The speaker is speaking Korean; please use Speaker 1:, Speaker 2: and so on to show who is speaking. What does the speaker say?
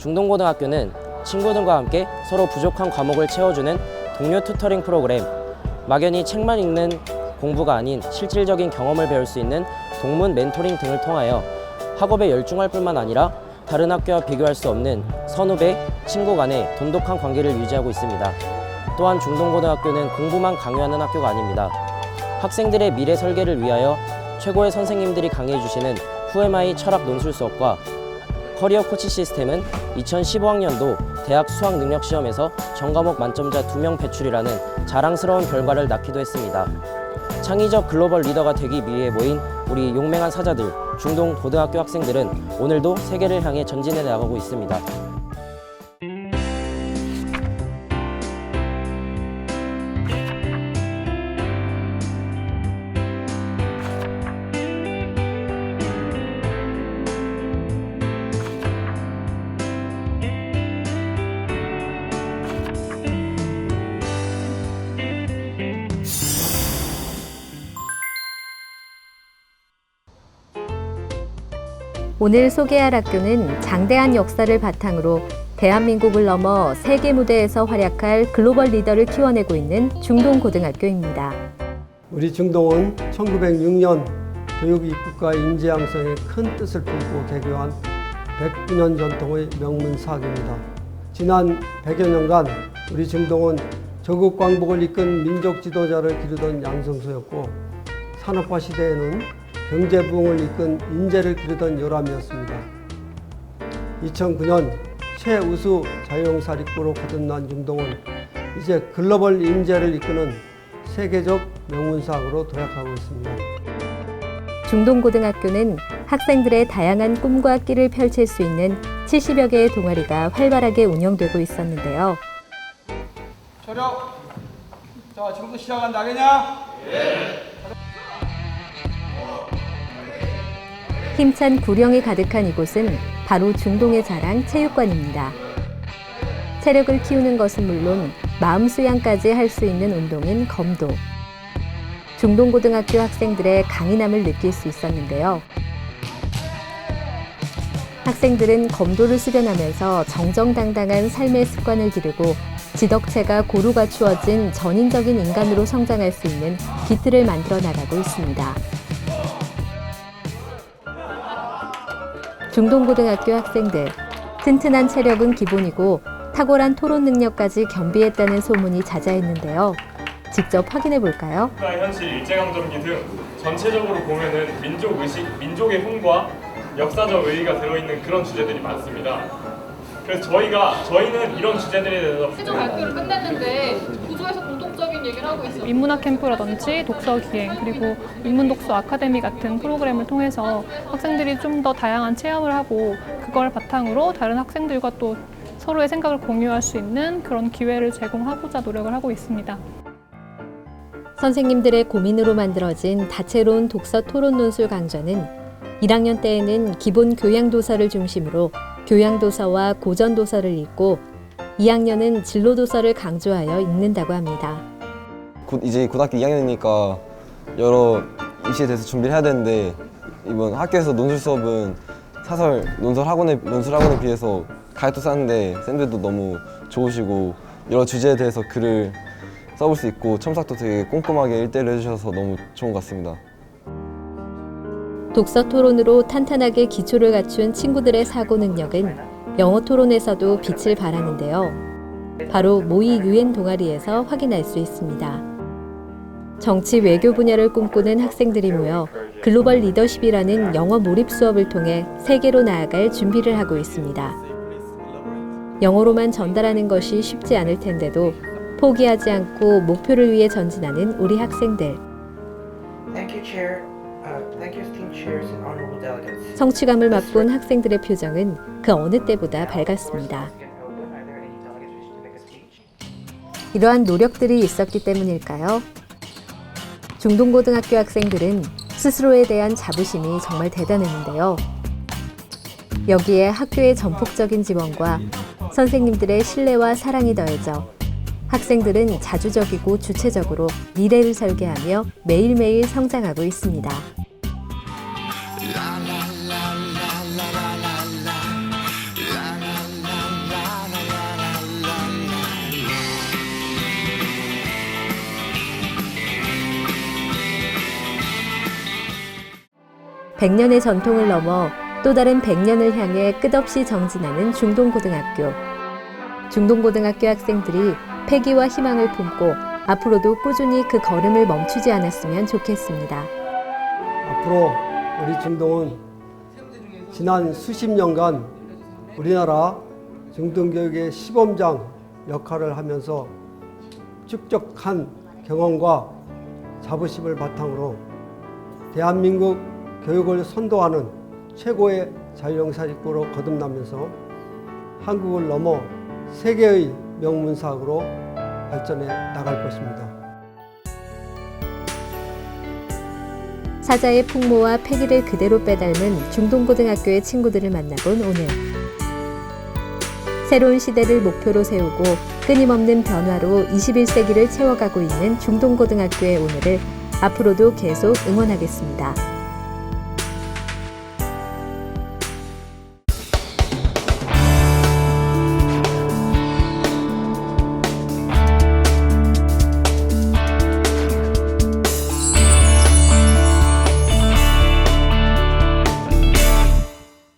Speaker 1: 중동고등학교는 친구들과 함께 서로 부족한 과목을 채워주는 동료 튜터링 프로그램, 막연히 책만 읽는 공부가 아닌 실질적인 경험을 배울 수 있는 동문 멘토링 등을 통하여 학업에 열중할 뿐만 아니라 다른 학교와 비교할 수 없는 선후배, 친구 간의 돈독한 관계를 유지하고 있습니다. 또한 중동고등학교는 공부만 강요하는 학교가 아닙니다. 학생들의 미래 설계를 위하여 최고의 선생님들이 강의해 주시는 후에마이 철학 논술 수업과 커리어 코치 시스템은 2015학년도 대학 수학 능력 시험에서 전과목 만점자 2명 배출이라는 자랑스러운 결과를 낳기도 했습니다. 창의적 글로벌 리더가 되기 위해 모인 우리 용맹한 사자들 중동 고등학교 학생들은 오늘도 세계를 향해 전진해 나가고 있습니다.
Speaker 2: 오늘 소개할 학교는 장대한 역사를 바탕으로 대한민국을 넘어 세계 무대에서 활약할 글로벌 리더를 키워내고 있는 중동고등학교입니다.
Speaker 3: 우리 중동은 1906년 교육 입국과 인재 양성에 큰 뜻을 품고 개교한 109년 전통의 명문 사학입니다. 지난 100여 년간 우리 중동은 조국 광복을 이끈 민족 지도자를 기르던 양성소였고 산업화 시대에는 경제 부흥을 이끈 인재를 기르던 요람이었습니다. 2009년 최우수 자유형사립부로 거듭난 중동은 이제 글로벌 인재를 이끄는 세계적 명문사학으로 도약하고 있습니다.
Speaker 2: 중동고등학교는 학생들의 다양한 꿈과 끼를 펼칠 수 있는 70여 개의 동아리가 활발하게 운영되고 있었는데요.
Speaker 4: 저력. 자, 지금부터 시작한다. 알겠냐?
Speaker 2: 힘찬 구령이 가득한 이곳은 바로 중동의 자랑 체육관입니다. 체력을 키우는 것은 물론 마음 수양까지 할 수 있는 운동인 검도. 중동고등학교 학생들의 강인함을 느낄 수 있었는데요. 학생들은 검도를 수련하면서 정정당당한 삶의 습관을 기르고 지덕체가 고루 갖추어진 전인적인 인간으로 성장할 수 있는 기틀을 만들어 나가고 있습니다. 중동고등학교 학생들 튼튼한 체력은 기본이고 탁월한 토론 능력까지 겸비했다는 소문이 자자했는데요. 직접 확인해 볼까요?
Speaker 5: 현실 일제강점기 등 전체적으로 보면은 민족 의식, 민족의 hun과 역사적 의의가 들어있는 그런 주제들이 많습니다. 그래서 저희가 저희는 이런 주제들에 대해서
Speaker 6: 최종 발표를 끝냈는데
Speaker 7: 인문학 캠프라든지 독서 기행 그리고 인문 독서 아카데미 같은 프로그램을 통해서 학생들이 좀 더 다양한 체험을 하고 그걸 바탕으로 다른 학생들과 또 서로의 생각을 공유할 수 있는 그런 기회를 제공하고자 노력을 하고 있습니다.
Speaker 2: 선생님들의 고민으로 만들어진 다채로운 독서 토론 논술 강좌는 1학년 때에는 기본 교양도서를 중심으로 교양도서와 고전도서를 읽고 2학년은 진로도서를 강조하여 읽는다고 합니다.
Speaker 8: 곧 이제 고등학교 2학년이니까 여러 입시에 대해서 준비를 해야 되는데 이번 학교에서 논술 수업은 사설 논술 학원에 논술 학원에 비해서 가격도 쌌는데 쌤들도 너무 좋으시고 여러 주제에 대해서 글을 써볼 수 있고 첨삭도 되게 꼼꼼하게 일대를 해주셔서 너무 좋은 것 같습니다.
Speaker 2: 독서 토론으로 탄탄하게 기초를 갖춘 친구들의 사고 능력은 영어 토론에서도 빛을 발하는데요. 바로 모의 유엔 동아리에서 확인할 수 있습니다. 정치 외교 분야를 꿈꾸는 학생들이 모여 글로벌 리더십이라는 영어 몰입 수업을 통해 세계로 나아갈 준비를 하고 있습니다. 영어로만 전달하는 것이 쉽지 않을 텐데도 포기하지 않고 목표를 위해 전진하는 우리 학생들.
Speaker 9: Uh.
Speaker 2: 성취감을 맛본 학생들의 표정은 그 어느 때보다 밝았습니다. 이러한 노력들이 있었기 때문일까요? 중동고등학교 학생들은 스스로에 대한 자부심이 정말 대단했는데요. 여기에 학교의 전폭적인 지원과 선생님들의 신뢰와 사랑이 더해져 학생들은 자주적이고 주체적으로 미래를 설계하며 매일매일 성장하고 있습니다. 100년의 전통을 넘어 또 다른 100년을 향해 끝없이 정진하는 중동고등학교. 중동고등학교 학생들이 패기와 희망을 품고 앞으로도 꾸준히 그 걸음을 멈추지 않았으면 좋겠습니다.
Speaker 3: 앞으로 우리 중동은 지난 수십 년간 우리나라 중등교육의 시범장 역할을 하면서 축적한 경험과 자부심을 바탕으로 대한민국 교육을 선도하는 최고의 자유영사직구로 거듭나면서 한국을 넘어 세계의 명문사학으로 발전해 나갈 것입니다.
Speaker 2: 사자의 풍모와 패기를 그대로 빼닮은 중동고등학교의 친구들을 만나본 오늘. 새로운 시대를 목표로 세우고 끊임없는 변화로 21세기를 채워가고 있는 중동고등학교의 오늘을 앞으로도 계속 응원하겠습니다.